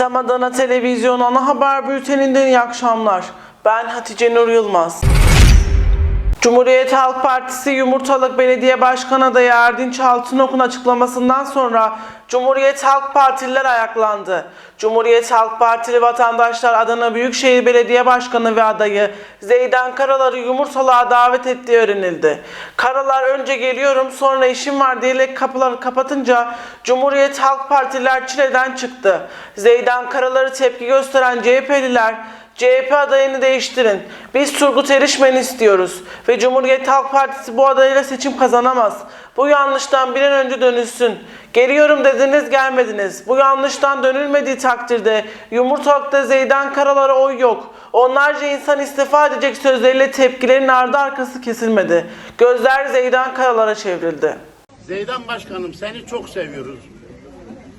Tam Adana Televizyon ana haber bülteninden iyi akşamlar. Ben Hatice Nur Yılmaz. Cumhuriyet Halk Partisi Yumurtalık Belediye Başkanı adayı Erdinç Altınok'un açıklamasından sonra Cumhuriyet Halk Partililer ayaklandı. Cumhuriyet Halk Partili vatandaşlar Adana Büyükşehir Belediye Başkanı ve adayı Zeydan Karalar'ı Yumurtalığa davet ettiği öğrenildi. Karalar önce geliyorum sonra işim var diyerek kapıları kapatınca Cumhuriyet Halk Partililer çileden çıktı. Zeydan Karalar'ı tepki gösteren CHP'liler CHP adayını değiştirin. Biz Turgut Erişmen'i istiyoruz. Ve Cumhuriyet Halk Partisi bu adayla seçim kazanamaz. Bu yanlıştan bir an önce dönülsün. Geliyorum dediniz gelmediniz. Bu yanlıştan dönülmediği takdirde Yumurtalık'ta Zeydan Karalar'a oy yok. Onlarca insan istifa edecek sözleriyle tepkilerin ardı arkası kesilmedi. Gözler Zeydan Karalar'a çevrildi. Zeydan Başkanım seni çok seviyoruz.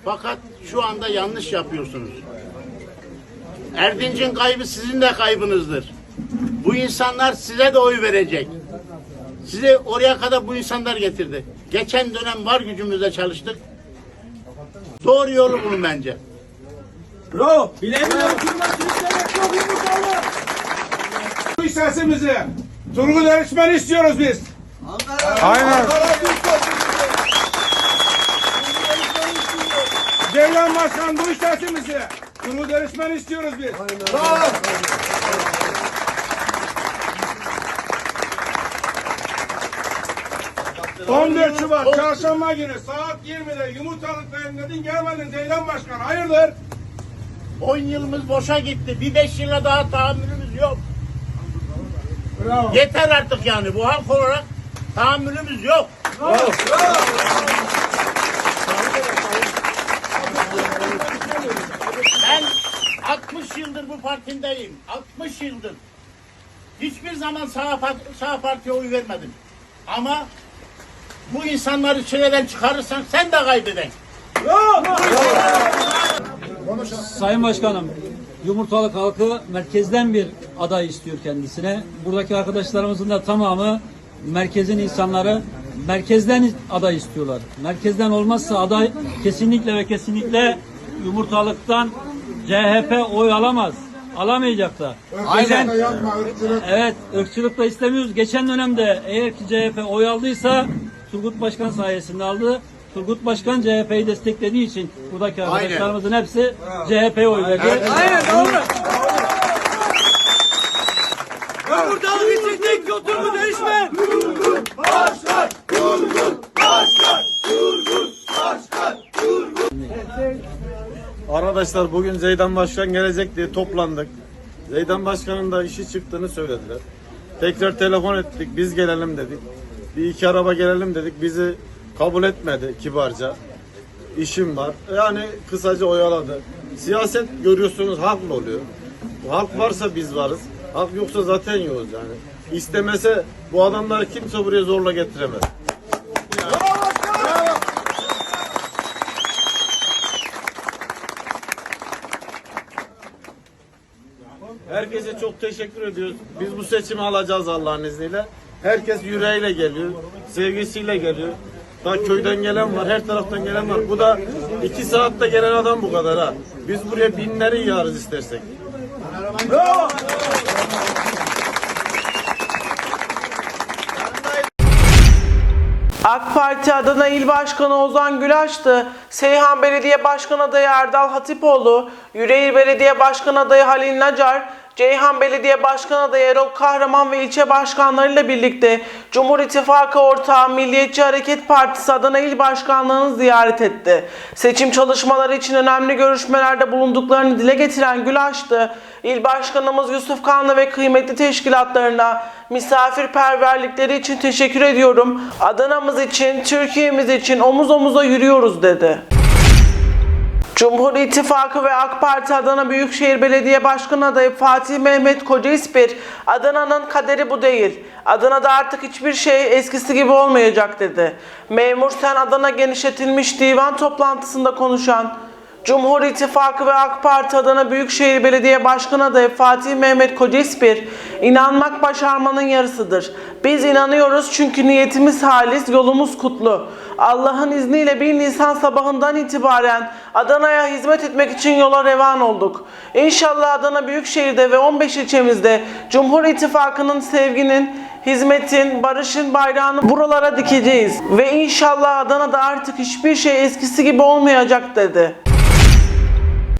Fakat şu anda yanlış yapıyorsunuz. Erdinç'in kaybı sizin de kaybınızdır. Bu insanlar size de oy verecek. Sizi oraya kadar bu insanlar getirdi. Geçen dönem var gücümüzle çalıştık. Doğru yolu bulun bence. Bro, bilemiyorum. Bu sesimizi Turgut Erişmen'i istiyoruz biz. Aynen. Ceylan Başkan duy sesimizi. Turgut Erişmen'i istiyoruz biz. Bravo. ...14 Şubat Çarşamba günü saat 20'de yumurtalık dedin gelmedin Ceylan Başkan hayırdır? 10 yılımız boşa gitti. Bir 5 yıla daha tahammülümüz yok. Bravo. Yeter artık yani bu halk olarak tahammülümüz yok. Ben 60 yıldır bu partindeyim. 60 yıldır. Hiçbir zaman sağ, par- sağ partiye oy vermedim. Ama bu insanları çileden çıkarırsan sen de kaybeden. Sayın Başkanım, Yumurtalık halkı merkezden bir aday istiyor kendisine. Buradaki arkadaşlarımızın da tamamı merkezin insanları merkezden aday istiyorlar. Merkezden olmazsa aday kesinlikle ve kesinlikle Yumurtalık'tan CHP oy alamaz. Alamayacak da. Geçen, evet, ırkçılık da istemiyoruz. Geçen dönemde eğer ki CHP oy aldıysa Turgut Başkan sayesinde aldı. Turgut Başkan CHP'yi desteklediği için buradaki Aynen. arkadaşlarımızın hepsi CHP'ye oy verdi. Arkadaşlar bugün Zeydan Başkan gelecek diye toplandık. Zeydan Başkan'ın da işi çıktığını söylediler. Tekrar telefon ettik, biz gelelim dedik. Bir iki araba gelelim dedik, bizi kabul etmedi kibarca. İşim var. Yani kısaca oyaladı. Siyaset görüyorsunuz haklı oluyor. Halk varsa biz varız. Halk yoksa zaten yokuz yani. İstemese bu adamları kimse buraya zorla getiremez. Herkese çok teşekkür ediyoruz. Biz bu seçimi alacağız Allah'ın izniyle. Herkes yüreğiyle geliyor, sevgisiyle geliyor. Daha köyden gelen var, her taraftan gelen var. Bu da iki saatte gelen adam bu kadar ha. Biz buraya binleri yığarız istersek. AK Parti Adana İl Başkanı Ozan Gülaştı, Seyhan Belediye Başkanı adayı Erdal Hatipoğlu, Yüreğir Belediye Başkanı adayı Halil Nacar, Ceyhan Belediye Başkanı adayı Erol Kahraman ve ilçe başkanlarıyla birlikte Cumhur İttifakı ortağı Milliyetçi Hareket Partisi Adana İl Başkanlığı'nı ziyaret etti. Seçim çalışmaları için önemli görüşmelerde bulunduklarını dile getiren Gülaştı, İl Başkanımız Yusuf Kanlı ve kıymetli teşkilatlarına misafirperverlikleri için teşekkür ediyorum. Adana'mız için, Türkiye'miz için omuz omuza yürüyoruz dedi. Cumhur İttifakı ve AK Parti Adana Büyükşehir Belediye Başkanı adayı Fatih Mehmet Koca İspir, Adana'nın kaderi bu değil. Adana'da artık hiçbir şey eskisi gibi olmayacak dedi. Memur Sen Adana genişletilmiş divan toplantısında konuşan Cumhur İttifakı ve AK Parti Adana Büyükşehir Belediye Başkanı adayı Fatih Mehmet Kocaispir, inanmak başarmanın yarısıdır. Biz inanıyoruz çünkü niyetimiz halis, yolumuz kutlu. Allah'ın izniyle 1 Nisan sabahından itibaren Adana'ya hizmet etmek için yola revan olduk. İnşallah Adana Büyükşehir'de ve 15 ilçemizde Cumhur İttifakı'nın sevginin, hizmetin, barışın bayrağını buralara dikeceğiz. Ve inşallah Adana'da artık hiçbir şey eskisi gibi olmayacak dedi.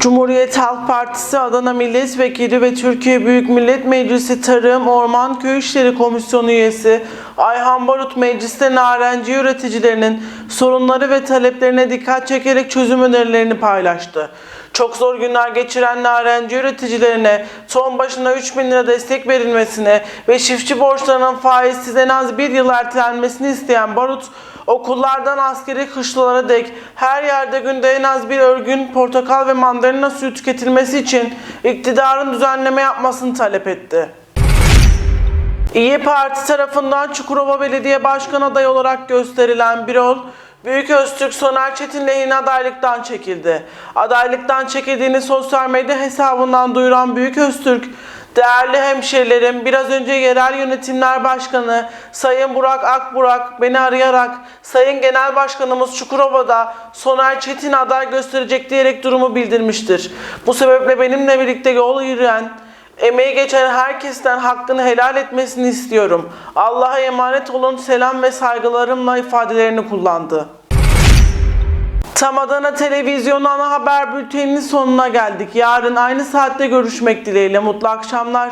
Cumhuriyet Halk Partisi Adana Milletvekili ve Türkiye Büyük Millet Meclisi Tarım, Orman, Köy İşleri Komisyonu üyesi Ayhan Barut mecliste narenci üreticilerinin sorunları ve taleplerine dikkat çekerek çözüm önerilerini paylaştı. Çok zor günler geçiren narenci üreticilerine ton başına 3 bin lira destek verilmesine ve çiftçi borçlarının faizsiz en az bir yıl ertelenmesini isteyen Barut, okullardan askeri kışlalara dek her yerde günde en az bir örgün portakal ve mandalina suyu tüketilmesi için iktidarın düzenleme yapmasını talep etti. İyi Parti tarafından Çukurova Belediye Başkanı adayı olarak gösterilen Birol, Büyük Öztürk Soner Çetin lehine adaylıktan çekildi. Adaylıktan çekildiğini sosyal medya hesabından duyuran Büyük Öztürk, Değerli hemşehrilerim, biraz önce Yerel Yönetimler Başkanı Sayın Burak Akburak beni arayarak Sayın Genel Başkanımız Çukurova'da Soner Çetin aday gösterecek diyerek durumu bildirmiştir. Bu sebeple benimle birlikte yol yürüyen Emeği geçen herkesten hakkını helal etmesini istiyorum. Allah'a emanet olun selam ve saygılarımla ifadelerini kullandı. Tam Adana Televizyonu ana haber bülteninin sonuna geldik. Yarın aynı saatte görüşmek dileğiyle. Mutlu akşamlar.